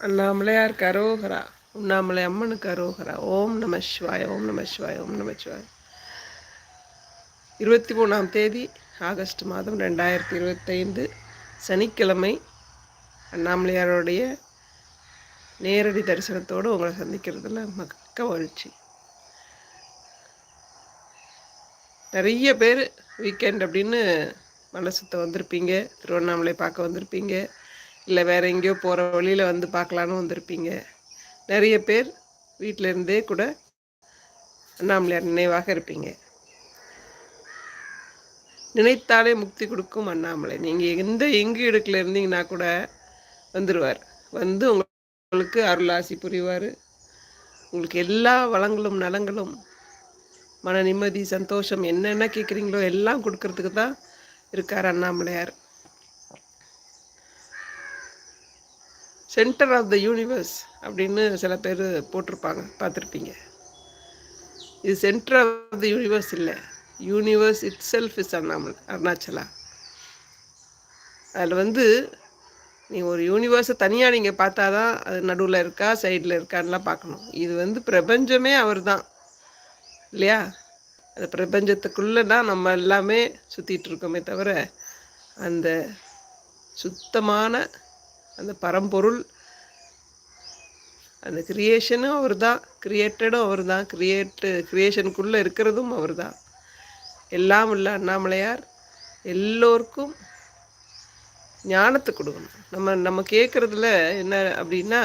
அண்ணாமலையார் கரோகரா. உண்ணாமலை அம்மனுக்கு அரோகரா ஓம் நம சிவாய ஓம் நம சிவாய ஓம் நம சிவாய. இருபத்தி மூணாம் தேதி ஆகஸ்ட் மாதம் ரெண்டாயிரத்தி இருபத்தைந்து சனிக்கிழமை அண்ணாமலையாரோடைய நேரடி தரிசனத்தோடு உங்களை சந்திக்கிறதுல மக்க மகிழ்ச்சி. நிறைய பேர் வீக்கெண்ட் அப்படின்னு மனசுத்த வந்திருப்பீங்க திருவண்ணாமலை பார்க்க வந்திருப்பீங்க. இல்லை வேறு எங்கேயோ போகிற வழியில் வந்து பார்க்கலான்னு வந்திருப்பீங்க. நிறைய பேர் வீட்டில் இருந்தே கூட அண்ணாமலையார் நினைவாக இருப்பீங்க. நினைத்தாலே முக்தி கொடுக்கும் அண்ணாமலை. நீங்கள் எந்த எங்கு இடத்துல இருந்தீங்கன்னா கூட வந்துடுவார் வந்து உங்களுக்கு அருளாசி புரிவார். உங்களுக்கு எல்லா வளங்களும் நலங்களும் மன நிம்மதி சந்தோஷம் என்னென்ன கேட்குறீங்களோ எல்லாம் கொடுக்கறதுக்கு தான் இருக்கார் Annamalaiyar. Centre of the universe அப்படின்னு சில பேர் போட்டிருப்பாங்க பார்த்துருப்பீங்க. இது சென்டர் ஆஃப் த யூனிவர்ஸ் இல்லை. Universe itself is Annamalai Arunachala. அதில் வந்து நீ ஒரு யூனிவர்ஸை தனியாக நீங்கள் பார்த்தா தான் அது நடுவில் இருக்கா சைடில் இருக்கான்லாம் பார்க்கணும். இது வந்து பிரபஞ்சமே அவர் தான் இல்லையா? அந்த பிரபஞ்சத்துக்குள்ளே தான் நம்ம எல்லாமே சுற்றிட்டு இருக்கோமே தவிர அந்த சுத்தமான அந்த பரம்பொருள் அந்த கிரியேஷனும் அவர் தான் கிரியேட்டடும் அவர் தான் கிரியேட்டு கிரியேஷனுக்குள்ளே இருக்கிறதும் அவர் தான் எல்லாம் உள்ள அண்ணாமலையார் எல்லோருக்கும் ஞானத்தை கொடுக்கணும். நம்ம நம்ம கேட்குறதுல என்ன அப்படின்னா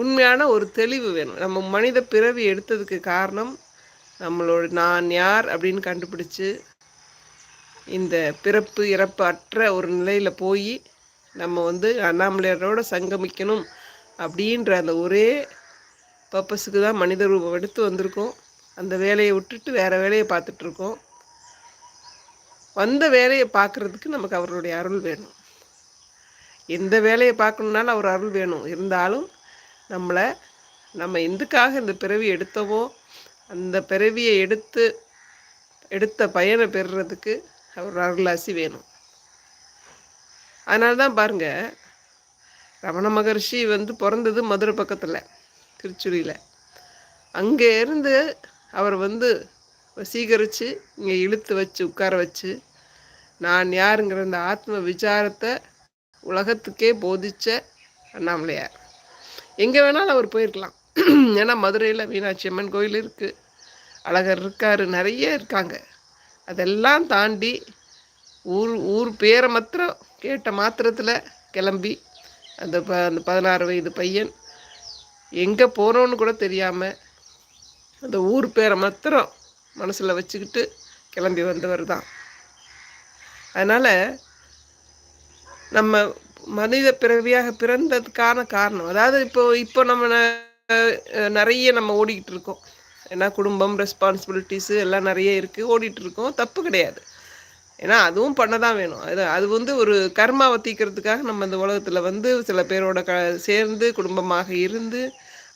உண்மையான ஒரு தெளிவு வேணும். நம்ம மனித பிறவி எடுத்ததுக்கு காரணம் நம்மளோட நான் யார் அப்படின்னு கண்டுபிடிச்சு இந்த பிறப்பு இறப்பு அற்ற ஒரு நிலையில் போய் நம்ம வந்து அண்ணாமலையாரோட சங்கமிக்கணும் அப்படின்ற அந்த ஒரே பர்பஸுக்கு தான் மனித ரூபம் எடுத்து வந்திருக்கோம். அந்த வேலையை விட்டுட்டு வேறு வேலையை பார்த்துட்ருக்கோம் வந்த வேலையை பார்க்குறதுக்கு நமக்கு அவருடைய அருள் வேணும். எந்த வேலையை பார்க்கணுன்னாலும் அவர் அருள் வேணும். இருந்தாலும் நம்மளை நம்ம எதுக்காக இந்த பிறவி எடுத்தவோ அந்த பிறவியை எடுத்து எடுத்த பயனை பெறுறதுக்கு அவர் அருளாசி வேணும். அதனால தான் பாருங்கள் ரமண மகர்ஷி வந்து பிறந்தது மதுரை பக்கத்தில் திருச்சுரியில். அங்கே இருந்து அவர் வந்து வசீகரித்து இங்கே இழுத்து வச்சு உட்கார வச்சு நான் யாருங்கிற அந்த ஆத்ம விசாரத்தை உலகத்துக்கே போதித்த அண்ணாமலையார். எங்கே வேணாலும் அவர் போயிருக்கலாம். ஏன்னா மதுரையில் மீனாட்சி அம்மன் கோயில் இருக்குது அழகர் இருக்கார் நிறைய இருக்காங்க. அதெல்லாம் தாண்டி ஊர் ஊர் பேரை மாத்திரம் கேட்ட மாத்திரத்தில் கிளம்பி. அந்த ப அந்த பதினாறு வயது பையன் எங்கே போகிறோன்னு கூட தெரியாமல் அந்த ஊர் பேரை மாத்திரம் மனசில் வச்சுக்கிட்டு கிளம்பி வந்தவர் தான். அதனால் நம்ம மனித பிறவியாக பிறந்ததுக்கான காரணம். அதாவது இப்போ இப்போ நம்ம நிறைய நம்ம ஓடிக்கிட்டு இருக்கோம். ஏன்னா குடும்பம் ரெஸ்பான்சிபிலிட்டிஸு எல்லாம் நிறைய இருக்குது ஓடிட்டு இருக்கோம். தப்பு கிடையாது. ஏன்னா அதுவும் பண்ண தான் வேணும். அது அது வந்து ஒரு கர்மாவை தீக்கிறதுக்காக நம்ம இந்த உலகத்தில் வந்து சில பேரோட க சேர்ந்து குடும்பமாக இருந்து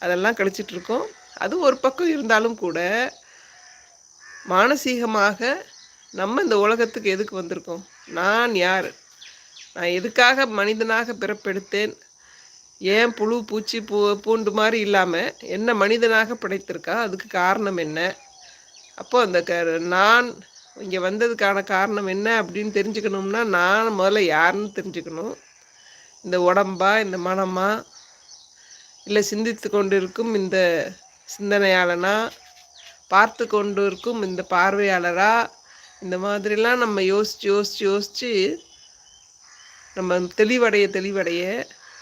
அதெல்லாம் கழிச்சிட்ருக்கோம். அது ஒரு பக்கம் இருந்தாலும் கூட மானசீகமாக நம்ம இந்த உலகத்துக்கு எதுக்கு வந்திருக்கோம்? நான் யார்? நான் எதுக்காக மனிதனாக பிறப்பெடுத்தேன்? ஏன் புழு பூச்சி பூ பூண்டு மாதிரி இல்லாமல் என்ன மனிதனாக படைத்திருக்கா அதுக்கு காரணம் என்ன? அப்போது அந்த க நான் இங்கே வந்ததுக்கான காரணம் என்ன அப்படின்னு தெரிஞ்சுக்கணும்னா நான் முதல்ல யாருன்னு தெரிஞ்சுக்கணும். இந்த உடம்பா இந்த மனமா? இல்லை சிந்தித்து கொண்டு இருக்கும் இந்த சிந்தனையாளனா? பார்த்து கொண்டு இருக்கும் இந்த பார்வையாளரா? இந்த மாதிரிலாம் நம்ம யோசித்து யோசித்து யோசித்து நம்ம தெளிவடைய தெளிவடைய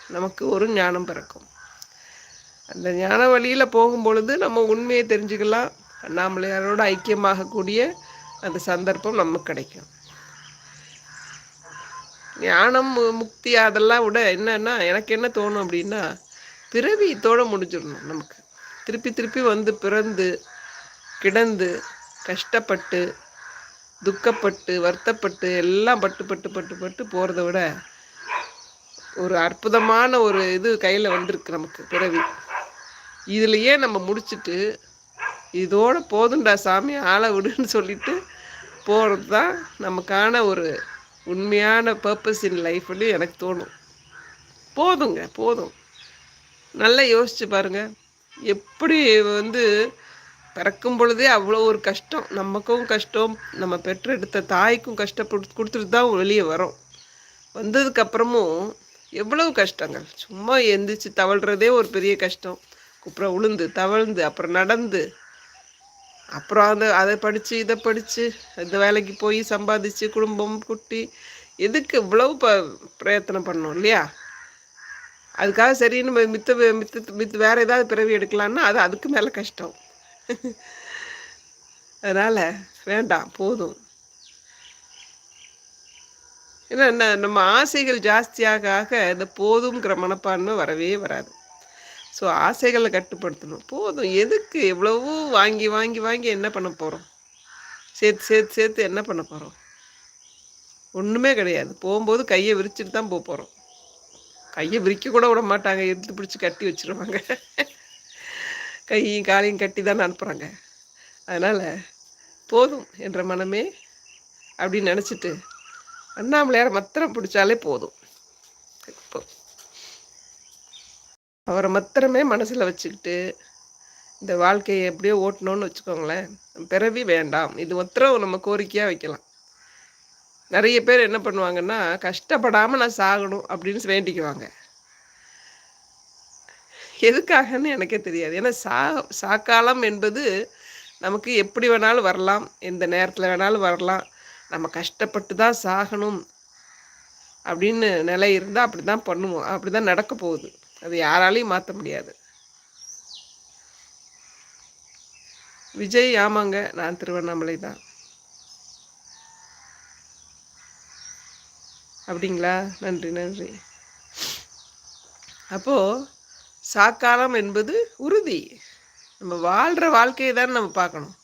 நமக்கு ஒரு ஞானம் பிறக்கும். அந்த ஞான வழியில் போகும் பொழுது நம்ம உண்மையை தெரிஞ்சுக்கலாம். அண்ணாமலையாரோட ஐக்கியமாகக்கூடிய அந்த சந்தர்ப்பம் நமக்கு கிடைக்கும். ஞானம் முக்தி அதெல்லாம் விட என்னன்னா எனக்கு என்ன தோணும் அப்படின்னா பிறவி தோட முடிஞ்சிடணும் நமக்கு. திருப்பி திருப்பி வந்து பிறந்து கிடந்து கஷ்டப்பட்டு துக்கப்பட்டு வருத்தப்பட்டு எல்லாம் பட்டு பட்டு பட்டு பட்டு போகிறத விட ஒரு அற்புதமான ஒரு இது கையில் வந்திருக்கு நமக்கு பிறவி. இதுலையே நம்ம முடிச்சுட்டு இதோட போதுண்டா சாமி ஆளை விடுன்னு சொல்லிட்டு போகிறது தான் நமக்கான ஒரு உண்மையான பர்பஸ் இன் லைஃப்னு எனக்கு தோணும். போதுங்க போதும். நல்லா யோசிச்சு பாருங்க. எப்படி வந்து பிறக்கும் பொழுதே அவ்வளோ ஒரு கஷ்டம். நமக்கும் கஷ்டம். நம்ம பெற்றெடுத்த தாய்க்கும் கஷ்டப்பட்டு கொடுத்துட்டு தான் வெளியே வரோம். வந்ததுக்கப்புறமும் எவ்வளவு கஷ்டங்கள். சும்மா எந்திரிச்சு தவழ்கிறதே ஒரு பெரிய கஷ்டம். அப்புறம் உளுந்து தவழ்ந்து அப்புறம் நடந்து அப்புறம் அந்த அதை படித்து இதை படித்து இந்த வேலைக்கு போய் சம்பாதிச்சு குடும்பம் குட்டி எதுக்கு இவ்வளவு ப பிரயத்தனம் பண்ணோம் இல்லையா? அதுக்காக சரின்னு மித்த மித்த மித்த வேறு ஏதாவது பிறவி எடுக்கலான்னா அது அதுக்கு மேலே கஷ்டம். அதனால் வேண்டாம் போதும். ஏன்னா என்ன நம்ம ஆசைகள் ஜாஸ்தியாக ஆக இந்த போதுங்கிற மனப்பான்மை வரவே வராது. ஸோ ஆசைகளை கட்டுப்படுத்தணும். போதும். எதுக்கு எவ்வளவோ வாங்கி வாங்கி வாங்கி என்ன பண்ண போகிறோம் சேர்த்து சேர்த்து சேர்த்து என்ன பண்ண போகிறோம் ஒன்றுமே கிடையாது. போகும்போது கையை விரிச்சிட்டு தான் போக போகிறோம் கையை விரிக்க கூட விட மாட்டாங்க. எடுத்து பிடிச்சி கட்டி வச்சுருவாங்க. கையும் காலையும் கட்டி தான் அனுப்புகிறாங்க அதனால் போதும் என்ற மனமே அப்படின்னு நினச்சிட்டு அண்ணாமலையார் மத்திரம் பிடிச்சாலே போதும். அவரை மத்திரமே மனசில் வச்சுக்கிட்டு இந்த வாழ்க்கையை எப்படியோ ஓட்டணும்னு வச்சுக்கோங்களேன். பிறவி வேண்டாம். இது மத்திரம் நம்ம கோரிக்கையாக வைக்கலாம். நிறைய பேர் என்ன பண்ணுவாங்கன்னா கஷ்டப்படாமல் நான் சாகணும் அப்படின்னு வேண்டிக்குவாங்க. எதுக்காகன்னு எனக்கே தெரியாது. ஏன்னா சா சாக்காலம் என்பது நமக்கு எப்படி வேணாலும் வரலாம். எந்த நேரத்தில் வேணாலும் வரலாம். நம்ம கஷ்டப்பட்டு தான் சாகணும் அப்படின்னு நிலை இருந்தால் அப்படி தான் பண்ணுவோம். அப்படி தான் நடக்க போகுது. அது யாராலையும் மாற்ற முடியாது. விஜய் ஆமாங்க நான் திருவண்ணாமலை தான். அப்படிங்களா? நன்றி நன்றி. அப்போது சாக்காலம் என்பது உறுதி. நம்ம வாழ்கிற வாழ்க்கையை தான் நம்ம பார்க்கணும்.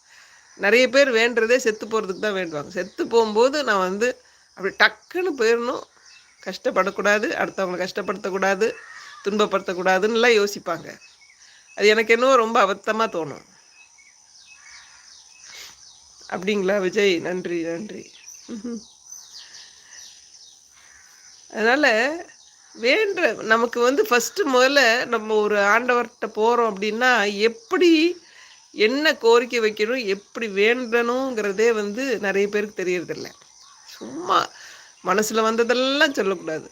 நிறைய பேர் வேண்டுறதே செத்து போகிறதுக்கு தான் வேண்டுவாங்க. செத்து போகும்போது நான் வந்து அப்படி டக்குன்னு போயிடணும். கஷ்டப்படக்கூடாது அடுத்தவங்களை கஷ்டப்படுத்தக்கூடாது. துன்பப்படுத்தக்கூடாதுன்னுலாம் யோசிப்பாங்க. அது எனக்கு என்னவோ ரொம்ப அபத்தமாக தோணும். அப்படிங்களா விஜய்? நன்றி நன்றி. அதனால் வேண்ட நமக்கு வந்து ஃபஸ்ட்டு முதல்ல நம்ம ஒரு ஆண்டவர்கிட்ட போகிறோம் அப்படின்னா எப்படி என்ன கோரிக்கை வைக்கணும் எப்படி வேண்டணுங்கிறதே வந்து நிறைய பேருக்கு தெரியறதில்ல. சும்மா மனசில் வந்ததெல்லாம் சொல்லக்கூடாது.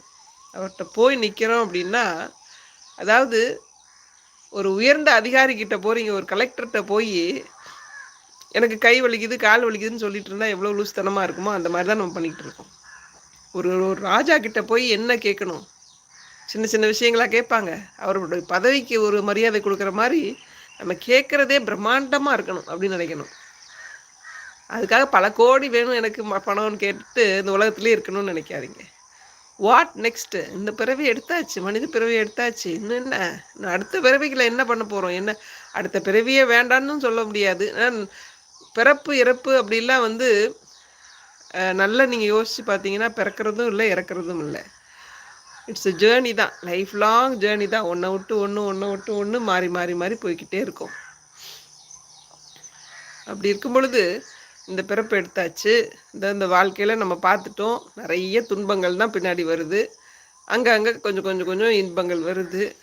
அவர்கிட்ட போய் நிற்கிறோம் அப்படின்னா அதாவது ஒரு உயர்ந்த அதிகாரிக்கிட்ட போகிறீங்க ஒரு கலெக்டர்கிட்ட போய் எனக்கு கை வலிக்குது கால் வலிக்குதுன்னு சொல்லிட்டு இருந்தால் எவ்வளோ லூஸ்தனமாக இருக்குமோ அந்த மாதிரி தான் நம்ம பண்ணிக்கிட்டு இருக்கோம். ஒரு ஒரு ராஜா கிட்ட போய் என்ன கேட்கணும்? சின்ன சின்ன விஷயங்களாக கேட்பாங்க. அவருடைய பதவிக்கு ஒரு மரியாதை கொடுக்குற மாதிரி நம்ம கேட்குறதே பிரம்மாண்டமாக இருக்கணும் அப்படின்னு நினைக்கணும். அதுக்காக பல கோடி வேணும் எனக்கு பணம்னு கேட்டுட்டு இந்த உலகத்துலேயே இருக்கணும்னு நினைக்காதீங்க. வாட் நெக்ஸ்ட்டு இந்த பிறவி எடுத்தாச்சு. மனித பிறவி எடுத்தாச்சு. இன்னும் என்ன? அடுத்த பிறவிகளை என்ன பண்ண போகிறோம் என்ன? அடுத்த பிறவியே வேண்டான்னு சொல்ல முடியாது. பிறப்பு இறப்பு அப்படிலாம் வந்து நல்லா நீங்கள் யோசித்து பார்த்தீங்கன்னா பிறக்கிறதும் இல்லை இறக்குறதும் இல்லை. இட்ஸ் எ ஜேர்னி தான். லைஃப் லாங் ஜேர்னி தான். ஒன்றை விட்டு ஒன்று ஒன்றை விட்டு ஒன்று மாறி மாறி மாறி போய்கிட்டே இருக்கும். அப்படி இருக்கும் பொழுது இந்த பிறப்பு எடுத்தாச்சு. இந்த இந்த வாழ்க்கையில் நம்ம பார்த்துட்டோம். நிறைய துன்பங்கள் தான் பின்னாடி வருது. அங்கே அங்கே கொஞ்சம் கொஞ்சம் கொஞ்சம் இன்பங்கள் வருது.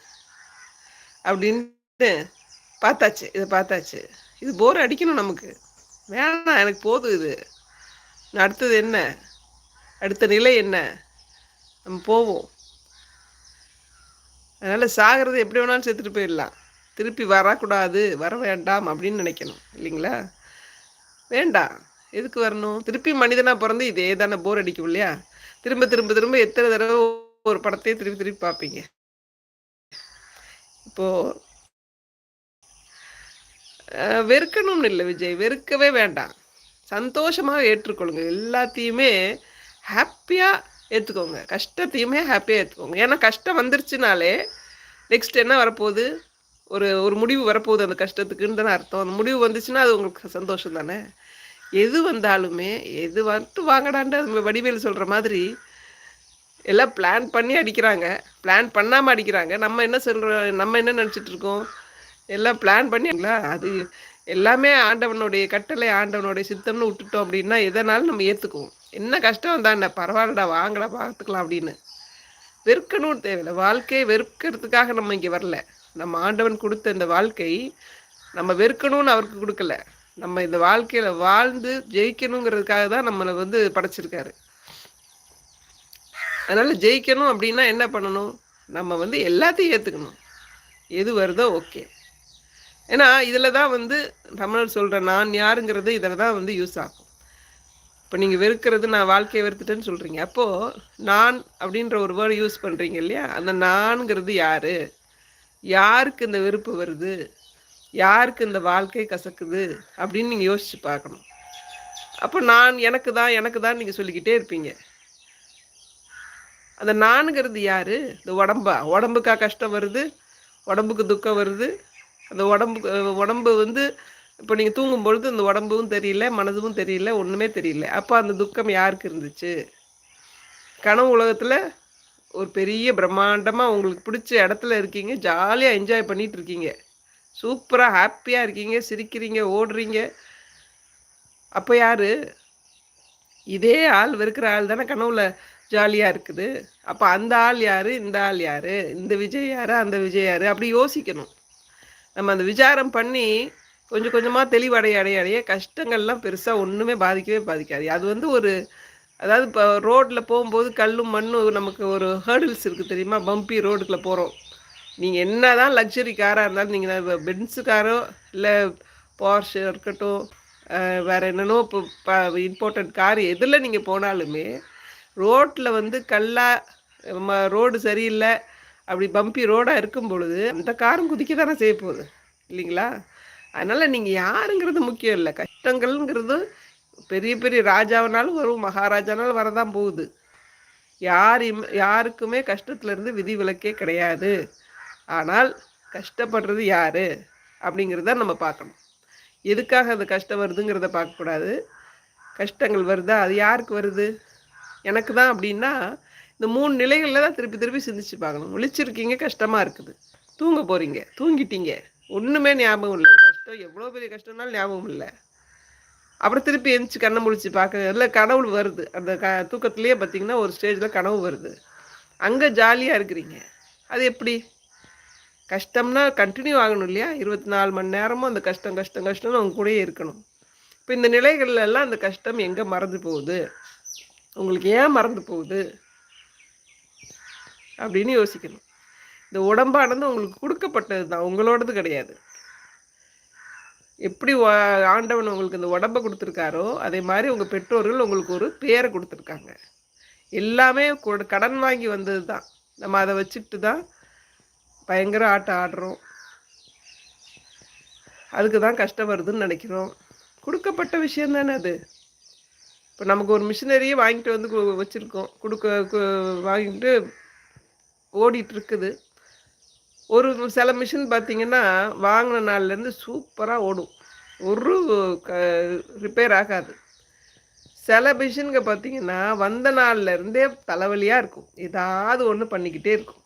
அப்படின்னு பார்த்தாச்சு. இதை பார்த்தாச்சு. இது போர் அடிக்கணும் நமக்கு. வேணாம் எனக்கு போதும் இது. அடுத்தது என்ன? அடுத்த நிலை என்ன? நம்ம போவோம். அதனால் சாகிறது எப்படி வேணாலும் செத்துட்டு போயிடலாம். திருப்பி வரக்கூடாது. வர வேண்டாம் அப்படின்னு நினைக்கணும். இல்லைங்களா? வேண்டாம் எதுக்கு வரணும்? திருப்பி மனிதனாக பிறந்து இதே தானே போர் அடிக்கும் இல்லையா? திரும்ப திரும்ப திரும்ப எத்தனை தடவை ஒரு படத்தையே திருப்பி திருப்பி பார்ப்பீங்க. இப்போ வெறுக்கணும்னு இல்லை விஜய். வெறுக்கவே வேண்டாம். சந்தோஷமாக ஏற்றுக்கொள்ளுங்க. எல்லாத்தையுமே ஹாப்பியாக ஏற்றுக்கோங்க கஷ்டத்தையுமே ஹாப்பியாக ஏற்றுக்கோங்க ஏன்னா கஷ்டம் வந்துருச்சுனாலே நெக்ஸ்ட் என்ன வரப்போகுது? ஒரு ஒரு முடிவு வரப்போகுது அந்த கஷ்டத்துக்குன்னு தானே அர்த்தம். அந்த முடிவு வந்துச்சுன்னா அது உங்களுக்கு சந்தோஷம் தானே? எது வந்தாலுமே எது வந்துட்டு வாங்கடான்ட்டு வடிவேல் சொல்கிற மாதிரி எல்லாம் பிளான் பண்ணி அடிக்கிறாங்க. பிளான் பண்ணாமல் அடிக்கிறாங்க. நம்ம என்ன சொல்கிறோம் நம்ம என்ன நினச்சிட்டு இருக்கோம்? எல்லாம் பிளான் பண்ணிங்களா அது எல்லாமே ஆண்டவனுடைய கட்டளை ஆண்டவனுடைய சித்தம்னு விட்டுட்டோம் அப்படின்னா எதனாலும் நம்ம ஏற்றுக்குவோம் என்ன கஷ்டம் வந்தா என்ன பரவாயில்லடா வாங்கடா பார்த்துக்கலாம் அப்படின்னு. வெறுக்கணும்னு தேவையில்லை. வாழ்க்கையை வெறுக்கிறதுக்காக நம்ம இங்கே வரல. நம்ம ஆண்டவன் கொடுத்த இந்த வாழ்க்கை நம்ம வெறுக்கணும்னு அவருக்கு கொடுக்கல. நம்ம இந்த வாழ்க்கையில் வாழ்ந்து ஜெயிக்கணுங்கிறதுக்காக தான் நம்மளை வந்து படைச்சிருக்காரு. அதனால் ஜெயிக்கணும் அப்படின்னா என்ன பண்ணணும்? நம்ம வந்து எல்லாத்தையும் ஏற்றுக்கணும் எது வருதோ ஓகே. ஏன்னா இதில் தான் வந்து தமிழர் சொல்கிற நான் யாருங்கிறது இதில் தான் வந்து யூஸ் ஆகும். இப்போ நீங்கள் வெறுக்கிறது நான் வாழ்க்கையை வெறுத்துட்டேன்னு சொல்கிறீங்க அப்போது நான் அப்படின்ற ஒரு வேர்டு யூஸ் பண்ணுறீங்க இல்லையா? அந்த நான்கிறது யார்? யாருக்கு இந்த வெறுப்பு வருது? யாருக்கு இந்த வாழ்க்கை கசக்குது? அப்படின்னு நீங்கள் யோசித்து பார்க்கணும். அப்போ நான் எனக்கு தான் எனக்கு தான் நீங்கள் சொல்லிக்கிட்டே இருப்பீங்க. அந்த நானுங்கிறது யார்? இந்த உடம்பா. உடம்புக்கா கஷ்டம் வருது? உடம்புக்கு துக்கம் வருது? அந்த உடம்புக்கு உடம்பு வந்து இப்போ நீங்கள் தூங்கும் பொழுது அந்த உடம்பும் தெரியல மனதும் தெரியல ஒன்றுமே தெரியல. அப்போ அந்த துக்கம் யாருக்கு இருந்துச்சு? கனவு உலகத்தில் ஒரு பெரிய பிரம்மாண்டமாக உங்களுக்கு பிடிச்ச இடத்துல இருக்கீங்க. ஜாலியாக என்ஜாய் பண்ணிகிட்டு இருக்கீங்க. சூப்பராக ஹாப்பியாக இருக்கீங்க. சிரிக்கிறீங்க ஓடுறீங்க. அப்போ யார்? இதே ஆள் வெறுக்கிற ஆள் தானே கனவுல ஜாலியாக இருக்குது. அப்போ அந்த ஆள் யார்? இந்த ஆள் யார்? இந்த விஜய் யார்? அந்த விஜய் யார்? அப்படி யோசிக்கணும். நம்ம அந்த விசாரம் பண்ணி கொஞ்சம் கொஞ்சமாக தெளிவடைய அடைய அடைய கஷ்டங்கள்லாம் பெருசாக ஒன்றுமே பாதிக்கவே பாதிக்காது. அது வந்து ஒரு அதாவது இப்போ ரோட்டில் போகும்போது கல்லும் மண்ணும் நமக்கு ஒரு ஹேர்டில்ஸ் இருக்குது தெரியுமா? பம்பி ரோடுக்குள்ளே போகிறோம் நீங்கள் என்ன தான் லக்ஸரி காராக இருந்தாலும் நீங்கள் பென்ஸு காரோ இல்லை போர்ஷ் இருக்கட்டும் வேறு என்னென்னோ இப்போ இம்பார்ட்டண்ட் கார் எதில் நீங்கள் போனாலுமே ரோட்டில் வந்து கல்லாக ரோடு சரியில்லை அப்படி பம்பி ரோடாக இருக்கும் பொழுது அந்த காரும் குதிக்க தானே செய்ய போகுது இல்லைங்களா? அதனால் நீங்கள் யாருங்கிறது முக்கியம் இல்லை. கஷ்டங்கள்ங்கிறது பெரிய பெரிய ராஜாவினாலும் வரும் மகாராஜானாலும் வரதான் போகுது. யார் யாருக்குமே கஷ்டத்துலேருந்து விதி விலக்கே கிடையாது. ஆனால் கஷ்டப்படுறது யார்? அப்படிங்கிறத நம்ம பார்க்கணும். எதுக்காக அது கஷ்டம் வருதுங்கிறத பார்க்கக்கூடாது கஷ்டங்கள் வருதா? அது யாருக்கு வருது? எனக்கு தான் அப்படின்னா இந்த மூணு நிலைகளில் தான் திருப்பி திருப்பி சிந்திச்சு பார்க்கணும். முழிச்சிருக்கீங்க கஷ்டமாக இருக்குது. தூங்க போகிறீங்க தூங்கிட்டீங்க. ஒன்றுமே ஞாபகம் இல்லை. கஷ்டம் எவ்வளோ பெரிய கஷ்டம்னாலும் ஞாபகம் இல்லை. அப்புறம் திருப்பி எந்திரிச்சு கண்ணை முழிச்சு பார்க்க இல்லை கனவு வருது. அந்த க தூக்கத்துலேயே பார்த்தீங்கன்னா ஒரு ஸ்டேஜில் கனவு வருது. அங்கே ஜாலியாக இருக்கிறீங்க. அது எப்படி? கஷ்டம்னா கண்டினியூ ஆகணும் இல்லையா? இருபத்தி நாலு மணி நேரமும் அந்த கஷ்டம் கஷ்டம் கஷ்டம்னு அவங்க கூடயே இருக்கணும். இப்போ இந்த நிலைகள்லாம் அந்த கஷ்டம் எங்கே மறந்து போகுது? உங்களுக்கு ஏன் மறந்து போகுது? அப்படின்னு யோசிக்கணும். இந்த உடம்பானது உங்களுக்கு கொடுக்கப்பட்டது தான் உங்களோடது கிடையாது. எப்படி ஆண்டவன் உங்களுக்கு இந்த உடம்பை கொடுத்துருக்காரோ அதே மாதிரி உங்கள் பெற்றோர்கள் உங்களுக்கு ஒரு பேரை கொடுத்துருக்காங்க. எல்லாமே கடன் வாங்கி வந்தது தான் நம்ம அதை வச்சுக்கிட்டு தான் பயங்கர ஆட்டம் ஆடுறோம். அதுக்கு தான் கஷ்டம் வருதுன்னு நினைக்கிறோம். கொடுக்கப்பட்ட விஷயம் தானே அது. இப்போ நமக்கு ஒரு மிஷினரியே வாங்கிட்டு வந்து வச்சுருக்கோம். கொடுக்க வாங்கிட்டு ஓடிட்டுருக்குது ஒரு சில மிஷின் பார்த்திங்கன்னா வாங்கின நாள்லேருந்து சூப்பராக ஓடும். ஒரு க ரிப்பேர் ஆகாது. சில மிஷின்க பார்த்தீங்கன்னா வந்த நாள்லேருந்தே தலைவலியாக இருக்கும். ஏதாவது ஒன்று பண்ணிக்கிட்டே இருக்கும்.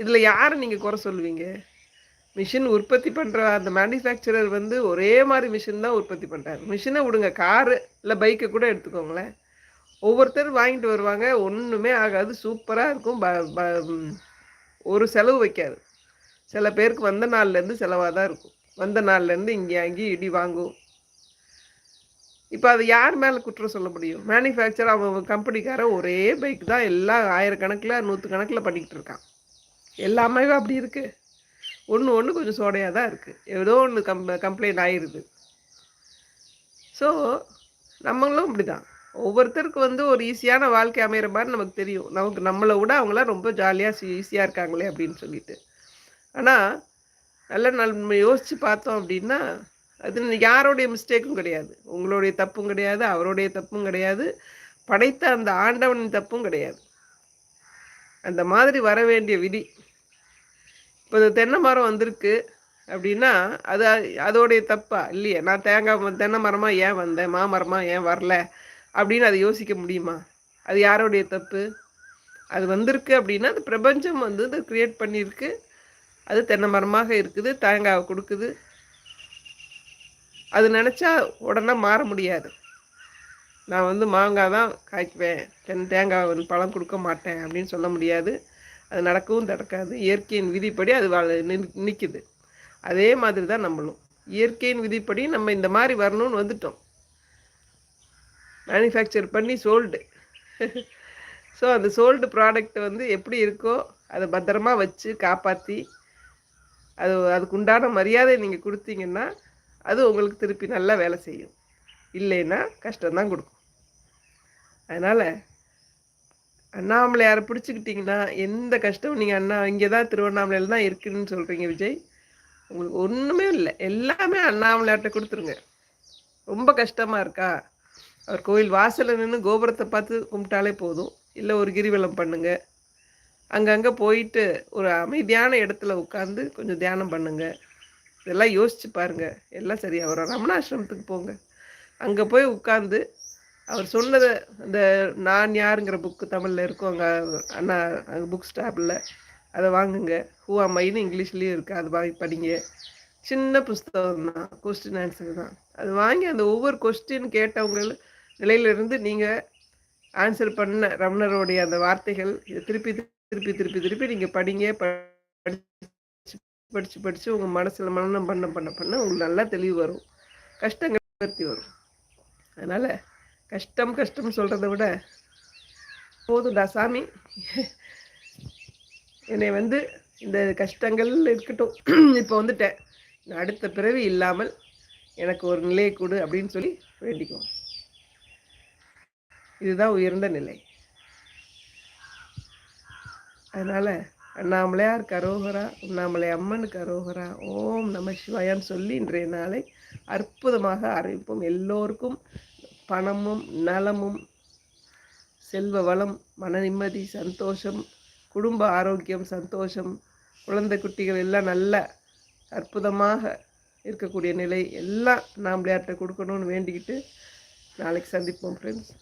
இதில் யாரை நீங்கள் குறை சொல்லுவீங்க? மிஷின் உற்பத்தி பண்ணுற அந்த மேனுஃபேக்சரர் வந்து ஒரே மாதிரி மிஷின் தான் உற்பத்தி பண்ணுறாரு மிஷினை விடுங்க. காரு இல்லை பைக்கை கூட எடுத்துக்கோங்களேன். ஒவ்வொருத்தரும் வாங்கிட்டு வருவாங்க. ஒன்றுமே ஆகாது. சூப்பராக இருக்கும். ப ஒரு செலவு வைக்காது. சில பேருக்கு வந்த நாள்லேருந்து செலவாக தான் இருக்கும். வந்த நாள்லேருந்து இங்கே அங்கேயும் இடி வாங்கும். இப்போ அது யார் மேலே குற்றம் சொல்ல முடியும்? மேனுஃபேக்சர் அவன் கம்பெனிக்காரன் ஒரே பைக் தான் எல்லாம் ஆயிரக்கணக்கில் நூற்று கணக்கில் பண்ணிக்கிட்டு இருக்கான். எல்லாமே அப்படி இருக்குது ஒன்று ஒன்று கொஞ்சம் சோடையாக தான் இருக்குது ஏதோ ஒன்று கம் கம்ப்ளைண்ட் ஆயிடுது ஸோ நம்மளும் இப்படி தான். ஒவ்வொருத்தருக்கு வந்து ஒரு ஈஸியான வாழ்க்கை அமைகிற மாதிரி நமக்கு தெரியும். நமக்கு நம்மளை விட அவங்களாம் ரொம்ப ஜாலியாக ஈஸியாக இருக்காங்களே அப்படின்னு சொல்லிட்டு. ஆனால் நல்ல நம்ம யோசித்து பார்த்தோம் அப்படின்னா அது யாரோடைய மிஸ்டேக்கும் கிடையாது. உங்களுடைய தப்பும் கிடையாது அவருடைய தப்பும் கிடையாது. படைத்த அந்த ஆண்டவனின் தப்பும் கிடையாது. அந்த மாதிரி வர வேண்டிய விதி. இப்போ இந்த தென்னை மரம் வந்திருக்கு அப்படின்னா அது அதோடைய தப்பா? இல்லையே. நான் தேங்காய் தென்னை மரமாக ஏன் வந்தேன்? மாமரமாக ஏன் வரல? அப்படின்னு அதை யோசிக்க முடியுமா? அது யாரோடைய தப்பு? அது வந்திருக்கு அப்படின்னா அது பிரபஞ்சம் வந்து இதை க்ரியேட் பண்ணியிருக்கு. அது தென்னை மரமாக இருக்குது தேங்காவை கொடுக்குது. அது நினச்சா உடனே மாற முடியாது. நான் வந்து மாங்காய் தான் காய்க்குவேன். தென் தேங்காய் வந்து பழம் கொடுக்க மாட்டேன் அப்படின்னு சொல்ல முடியாது. அது நடக்கவும் நடக்காது. இயற்கையின் விதிப்படி அது வாழ நிற்குது அதே மாதிரி தான் நம்மளும். இயற்கையின் விதிப்படி நம்ம இந்த மாதிரி வரணும்னு வந்துட்டோம். மேனுஃபேக்சர் பண்ணி சோல்டு ஸோ அந்த சோல்டு ப்ராடக்ட் வந்து எப்படி இருக்கோ அதை பத்திரமா வச்சு காப்பாற்றி அது அதுக்கு உண்டான மரியாதை நீங்கள் கொடுத்தீங்கன்னா அது உங்களுக்கு திருப்பி நல்லா வேலை செய்யும். இல்லைன்னா கஷ்டம்தான் கொடுக்கும். அதனால் அண்ணாமலையாரை பிடிச்சிக்கிட்டிங்கன்னா எந்த கஷ்டமும் நீங்கள் அண்ணா இங்கே தான் திருவண்ணாமலையில் தான் இருக்குதுன்னு சொல்கிறீங்க விஜய். உங்களுக்கு ஒன்றுமே இல்லை. எல்லாமே அண்ணாமலையார்கிட்ட கொடுத்துருங்க. ரொம்ப கஷ்டமாக இருக்கா? அவர் கோயில் வாசலில் நின்று கோபுரத்தை பார்த்து கும்பிட்டாலே போதும். இல்லை ஒரு கிரிவலம் பண்ணுங்கள் அங்கங்கே போயிட்டு ஒரு அமைதியான இடத்துல உட்காந்து கொஞ்சம் தியானம் பண்ணுங்க. இதெல்லாம் யோசிச்சு பாருங்கள் எல்லாம் சரியாக வரும். ரமணாசிரமத்துக்கு போங்க. அங்கே போய் உட்காந்து அவர் சொன்னதை அந்த நான் யாருங்கிற புக்கு தமிழில் இருக்கும். அங்கே அண்ணா அங்கே புக் ஸ்டாப்பில் அதை வாங்குங்க. ஹூ மைன்னு இங்கிலீஷ்லேயும் இருக்குது அது வாங்கி படிங்க. சின்ன புஸ்தகம் தான் கொஸ்டின் ஆன்சர் தான். அது வாங்கி அந்த ஒவ்வொரு கொஸ்டின் கேட்டவங்களும் நிலையிலிருந்து நீங்கள் ஆன்சர் பண்ண ரமணருடைய அந்த வார்த்தைகள் இதை திருப்பி திருப்பி திருப்பி திருப்பி நீங்கள் படிங்க படிச்சு படித்து படித்து உங்கள் மனசில் மனநம் பண்ண பண்ண பண்ண உங்களுக்கு நல்லா தெளிவு வரும். கஷ்டங்கள் நிவர்த்தி வரும். அதனால் கஷ்டம் கஷ்டம் சொல்கிறத விட போதுடா சாமி. என்னை வந்து இந்த கஷ்டங்கள் இருக்கட்டும். இப்போ வந்துட்டேன். அடுத்த பிறவி இல்லாமல் எனக்கு ஒரு நிலையை கொடு அப்படின்னு சொல்லி வேண்டிக்குவோம். இதுதான் உயர்ந்த நிலை. அதனால் அண்ணாமலையார் கரோகரா உண்ணாமலை அம்மன் கரோகரா ஓம் நம சிவாயான்னு சொல்லி இன்றைய நாளை அற்புதமாக அறிவிப்போம். எல்லோருக்கும் பணமும் நலமும் செல்வ வளம் மன நிம்மதி சந்தோஷம் குடும்ப ஆரோக்கியம் சந்தோஷம் குழந்தை குட்டிகள் எல்லாம் நல்ல அற்புதமாக இருக்கக்கூடிய நிலை எல்லாம் நாம் விளையாட்டை கொடுக்கணும்னு வேண்டிக்கிட்டு நாளைக்கு சந்திப்போம் ஃப்ரெண்ட்ஸ்